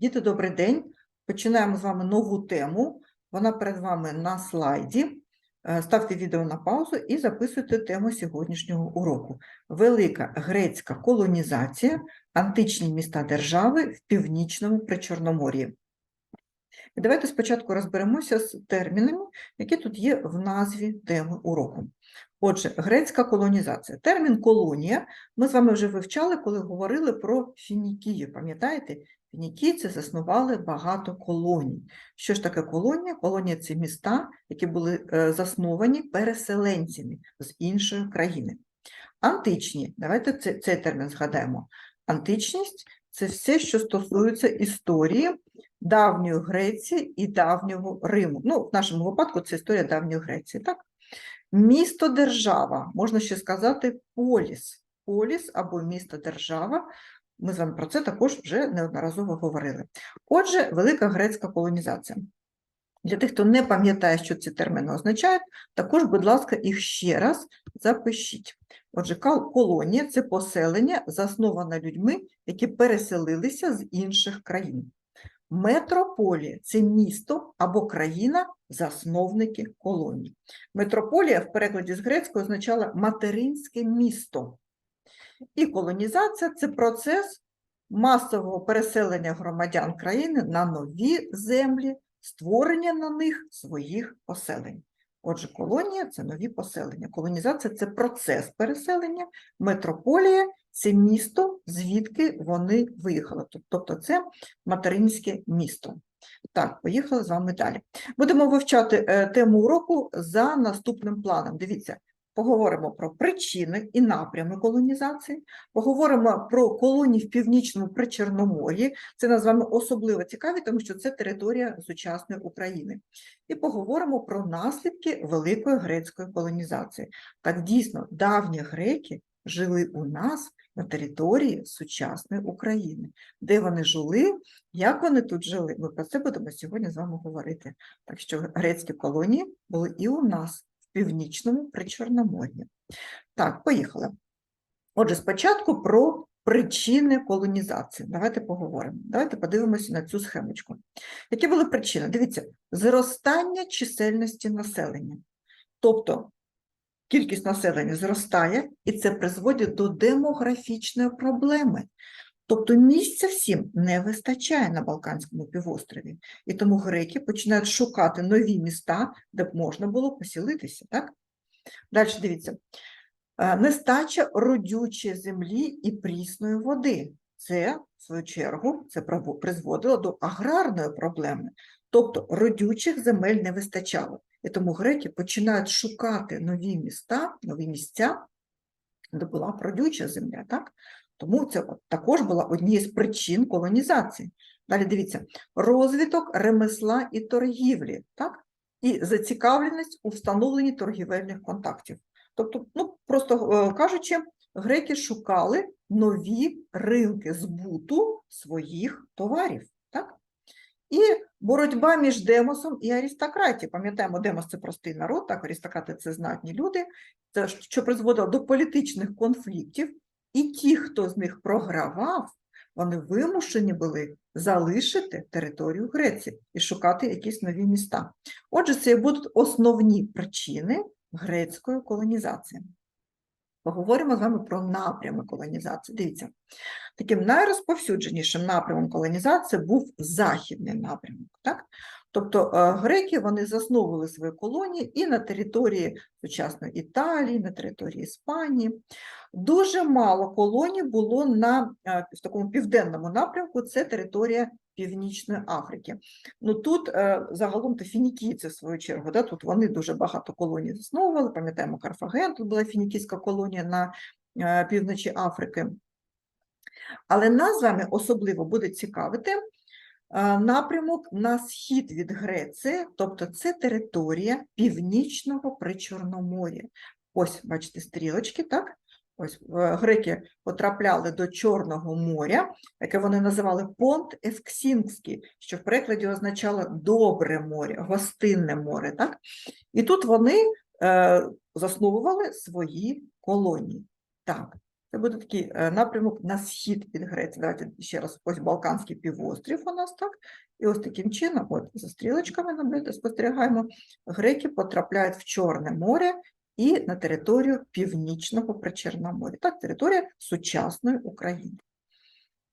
Діти, добрий день. Починаємо з вами нову тему. Вона перед вами на слайді. Е, Ставте відео на паузу і записуйте тему сьогоднішнього уроку. Велика грецька колонізація, античні міста держави в північному Причорномор'ї. І давайте спочатку розберемося з термінами, які тут є в назві теми уроку. Отже, грецька колонізація. Термін колонія ми з вами вже вивчали, коли говорили про Фінікію. Пам'ятаєте? Фінікійці заснували багато колоній. Що ж таке колонія? Колонія це міста, які були е, засновані переселенцями з іншої країни. Античні, давайте цей, термін згадаємо. Античність це все, що стосується історії давньої Греції і давнього Риму. Ну, в нашому випадку це історія давньої Греції, так? Місто держава, можна ще сказати поліс. Поліс або місто держава. Ми з вами про це також вже неодноразово говорили. Отже, велика грецька колонізація. Для тих, хто не пам'ятає, що ці терміни означають, також, будь ласка, їх ще раз запишіть. Отже, колонія це поселення, засноване людьми, які переселилися з інших країн. Метрополія це місто або країна, засновники колоній. Метрополія в перекладі з грецької означала материнське місто. І колонізація це процес масового переселення громадян країни на нові землі, створення на них своїх поселень. Отже, колонія це нові поселення. Колонізація це процес переселення, метрополія це місто, звідки вони виїхали. Тобто це материнське місто. Так, поїхали з вами далі. Будемо вивчати е, тему уроку за наступним планом. Дивіться, поговоримо про причини і напрями колонізації, поговоримо про колонії в північному Причорномор'ї. Це нас з вами особливо цікаві, тому що це територія сучасної України. І поговоримо про наслідки великої грецької колонізації. Так, дійсно, давні греки жили у нас на території сучасної України. Де вони жили, як вони тут жили, ми про це будемо сьогодні з вами говорити. Так що грецькі колонії були і у нас північному Причорномор'ї. Так, поїхали. Отже, спочатку про причини колонізації. Давайте поговоримо. Давайте подивимося на цю схемочку. Які були причини? Дивіться, зростання чисельності населення. Тобто кількість населення зростає, і це призводить до демографічної проблеми. Тобто місця всім не вистачає на Балканському півострові, і тому греки починають шукати нові міста, де б можна було поселитися. Так? Далі дивіться. Е, Нестача родючої землі і прісної води. Це, в свою чергу, це призводило до аграрної проблеми. Тобто родючих земель не вистачало. І тому греки починають шукати нові міста, нові місця, де була родюча земля. Так? Тому це також була однією з причин колонізації. Далі дивіться, розвиток ремесла і торгівлі, так? і зацікавленість у встановленні торгівельних контактів. Тобто, ну, просто е, кажучи, греки шукали нові ринки збуту своїх товарів. Так? І боротьба між демосом і аристократією. Пам'ятаємо, демос це простий народ, так, аристократи це знатні люди, це що призводило до політичних конфліктів, і ті, хто з них програвав, вони вимушені були залишити територію Греції і шукати якісь нові міста. Отже, це будуть основні причини грецької колонізації. Поговоримо з вами про напрями колонізації. Дивіться, таким найрозповсюдженішим напрямом колонізації був західний напрямок. Так? Тобто е, греки вони засновували свої колонії і на території сучасної Італії, на території Іспанії. Дуже мало колоній було на е, в такому південному напрямку, це територія Північної Африки. Ну тут е, загалом то фінікійці, в свою чергу, да, тут вони дуже багато колоній засновували. Пам'ятаємо, Карфаген, тут була фінікійська колонія на півночі Африки. Але нас з вами особливо буде цікавити напрямок на схід від Греції, тобто це територія північного Причорномор'я. Ось, бачите, стрілочки, так? Ось е, греки потрапляли до Чорного моря, яке вони називали Понт Евксінський, що в перекладі означало добре море, гостинне море. Так? І тут вони е, засновували свої колонії. Так, Це буде такий е, напрямок на схід від Греції. Давайте ще раз, ось Балканський півострів у нас так. І ось таким чином, от за стрілочками спостерігаємо, греки потрапляють в Чорне море і на територію Північного Причорномор'я. Так, територія сучасної України.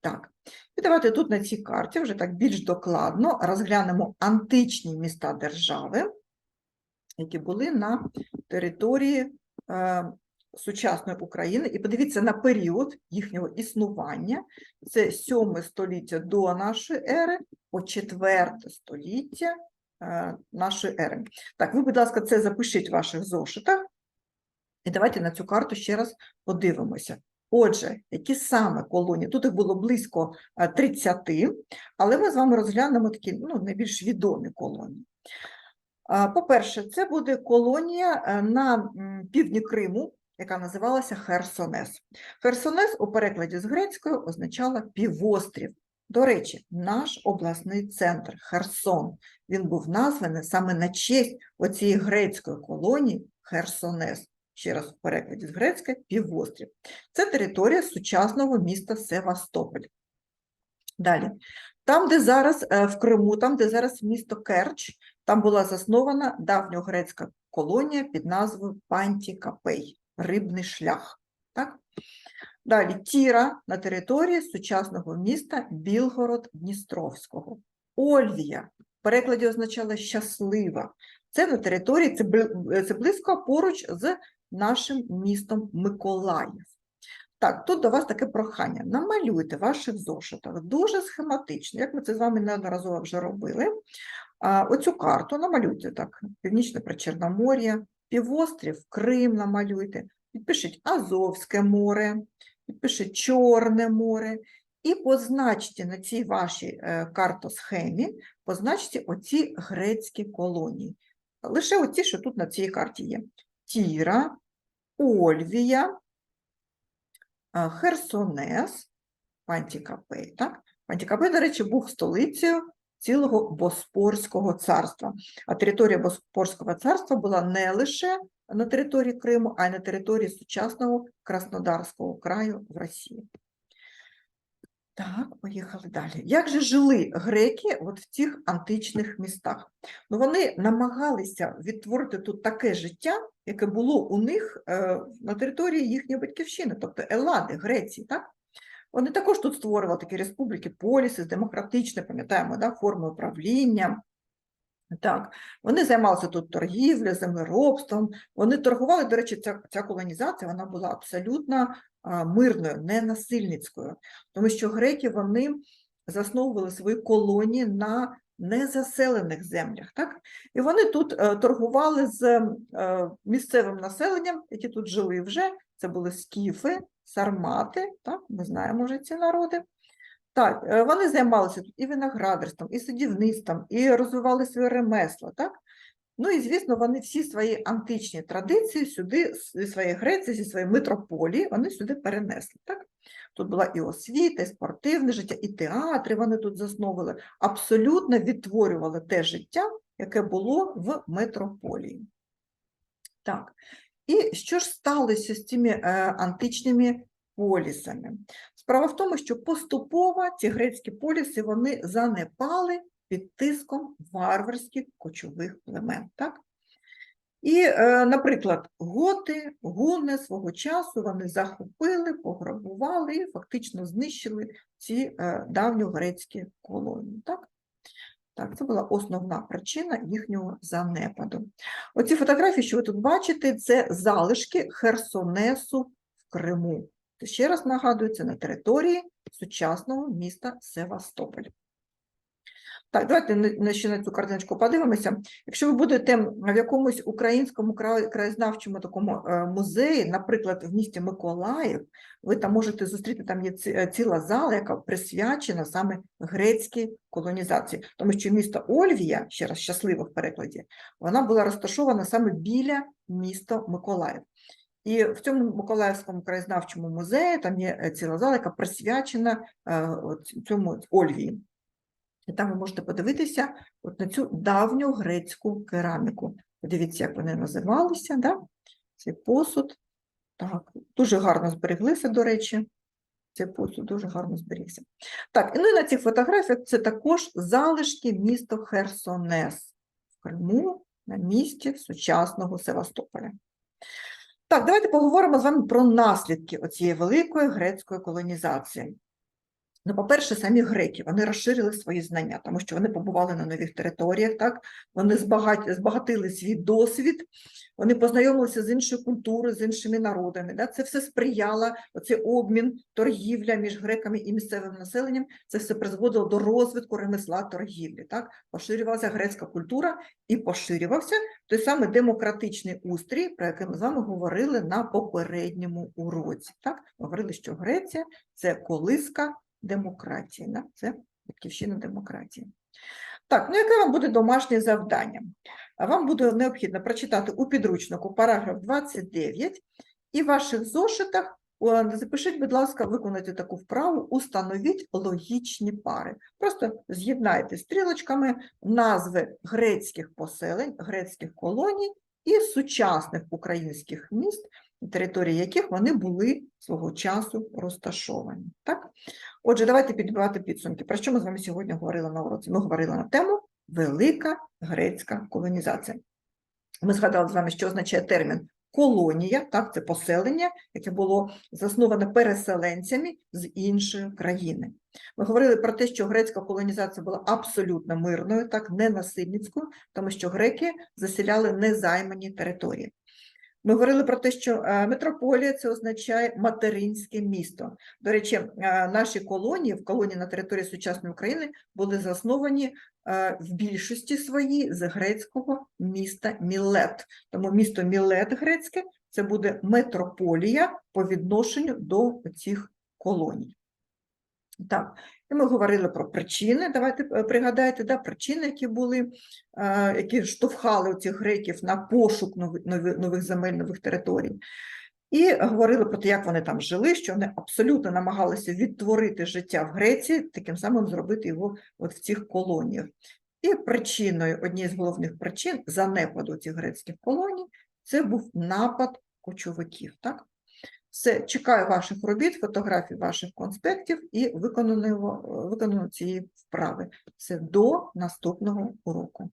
Так, і давайте тут на цій карті вже так більш докладно розглянемо античні міста держави, які були на території е, сучасної України. І подивіться на період їхнього існування. Це 7 століття до нашої ери по 4 століття е, нашої ери. Так, ви, будь ласка, це запишіть в ваших зошитах. І давайте на цю карту ще раз подивимося. Отже, які саме колонії? Тут їх було близько е, 30, але ми з вами розглянемо такі ну, найбільш відомі колонії. По-перше, це буде колонія е, на півдні Криму, яка називалася Херсонес. Херсонес у перекладі з грецької означала півострів. До речі, наш обласний центр Херсон, він був названий саме на честь оцієї грецької колонії Херсонес. Ще раз в перекладі з грецької півострів. Це територія сучасного міста Севастополь. Далі. Там, де зараз е, в Криму, там, де зараз місто Керч, там була заснована давньогрецька колонія під назвою Пантікапей рибний шлях. Так? Далі Тіра на території сучасного міста Білгород-Дністровського. Ольвія в перекладі означала щаслива. Це на території, це, близько поруч з нашим містом Миколаїв. Так, тут до вас таке прохання. Намалюйте ваших зошитах дуже схематично, як ми це з вами неодноразово вже робили. Оцю карту намалюйте так: Північне Причорномор'я, півострів, Крим намалюйте, підпишіть Азовське море, підпишіть Чорне море і позначте на цій вашій е, картосхемі, позначте оці грецькі колонії. Лише оці, що тут на цій карті є. Тіра, Ольвія, Херсонес, Пантікапей. Пантікапей, до речі, був столицею цілого Боспорського царства. А територія Боспорського царства була не лише на території Криму, а й на території сучасного Краснодарського краю в Росії. Так, поїхали далі. Як же жили греки от в цих античних містах? Ну, вони намагалися відтворити тут таке життя, яке було у них е, на території їхньої батьківщини, тобто Елади, Греції. Так? Вони також тут створювали такі республіки, поліси з демократичною, пам'ятаємо, да, формою управління. Так, вони займалися тут торгівлею, землеробством. Вони торгували, до речі, ця, ця колонізація вона була абсолютно мирною, ненасильницькою, тому що греки вони засновували свої колонії на незаселених землях. Так? І вони тут е, торгували з е, місцевим населенням, які тут жили вже. Це були скіфи, сармати, так? ми знаємо вже ці народи. Так, е, вони займалися тут і виноградарством, і садівництвом, і розвивали своє ремесло, так? Ну і, звісно, вони всі свої античні традиції сюди, зі своєї Греції, зі своєї митрополії, вони сюди перенесли, так? Тут була і освіта, і спортивне життя, і театри вони тут засновували, абсолютно відтворювали те життя, яке було в метрополії. Так, і що ж сталося з цими е, античними полісами? Справа в тому, що поступово ці грецькі поліси вони занепали під тиском варварських кочових племен. Так? І, е, наприклад, готи, гуни свого часу вони захопили, пограбували і фактично знищили ці е, давньогрецькі колонії. Так? Так, це була основна причина їхнього занепаду. Оці фотографії, що ви тут бачите, це залишки Херсонесу в Криму. Ще раз нагадую, це на території сучасного міста Севастополь. Так, давайте ще на цю картиночку подивимося. Якщо ви будете в якомусь українському краєзнавчому такому е, музеї, наприклад, в місті Миколаїв, ви там можете зустріти, там є е, ціла зала, яка присвячена саме грецькій колонізації, тому що місто Ольвія, ще раз щасливо в перекладі, вона була розташована саме біля міста Миколаїв. І в цьому Миколаївському краєзнавчому музеї там є е, ціла зала, яка присвячена цьому Ольвії. І там ви можете подивитися от на цю давню грецьку кераміку. Подивіться, як вони називалися, да? цей посуд. Так, дуже гарно збереглися, до речі. Цей посуд дуже гарно зберігся. Так, і ну і на цих фотографіях це також залишки міста Херсонес в Криму на місці сучасного Севастополя. Так, давайте поговоримо з вами про наслідки оцієї великої грецької колонізації. Ну, по-перше, самі греки вони розширили свої знання, тому що вони побували на нових територіях, так вони збагат... збагатили свій досвід, вони познайомилися з іншою культурою, з іншими народами. Да? Це все сприяло, оцей обмін, торгівля між греками і місцевим населенням. Це все призводило до розвитку ремесла торгівлі. Так? Поширювалася грецька культура і поширювався той самий демократичний устрій, про який ми з вами говорили на попередньому уроці. Так? Говорили, що Греція це колиска демократії, да? це батьківщина демократії. Так, ну яке вам буде домашнє завдання? Вам буде необхідно прочитати у підручнику параграф 29 і в ваших зошитах запишіть, будь ласка, виконайте таку вправу, установіть логічні пари. Просто з'єднайте стрілочками назви грецьких поселень, грецьких колоній і сучасних українських міст, території яких вони були свого часу розташовані. Так? Отже, давайте підбивати підсумки. Про що ми з вами сьогодні говорили на уроці? Ми говорили на тему Велика грецька колонізація. Ми згадали з вами, що означає термін колонія, так, це поселення, яке було засноване переселенцями з іншої країни. Ми говорили про те, що грецька колонізація була абсолютно мирною, так, ненасильницькою, тому що греки заселяли незаймані території. Ми говорили про те, що е, метрополія це означає материнське місто. До речі, е, наші колонії, в колонії на території сучасної України, були засновані е, в більшості своїй з грецького міста Мілет. Тому місто Мілет грецьке це буде метрополія по відношенню до цих колоній. Так, ми говорили про причини. Давайте е, пригадайте, да, причини, які були, е, які штовхали цих греків на пошук нових, нових земель, нових територій. І говорили про те, як вони там жили, що вони абсолютно намагалися відтворити життя в Греції, таким самим зробити його от в цих колоніях. І причиною, однією з головних причин занепаду цих грецьких колоній, це був напад кочовиків. Так? Все, чекаю ваших робіт, фотографій ваших конспектів і виконаного, виконаного цієї вправи. Це до наступного уроку.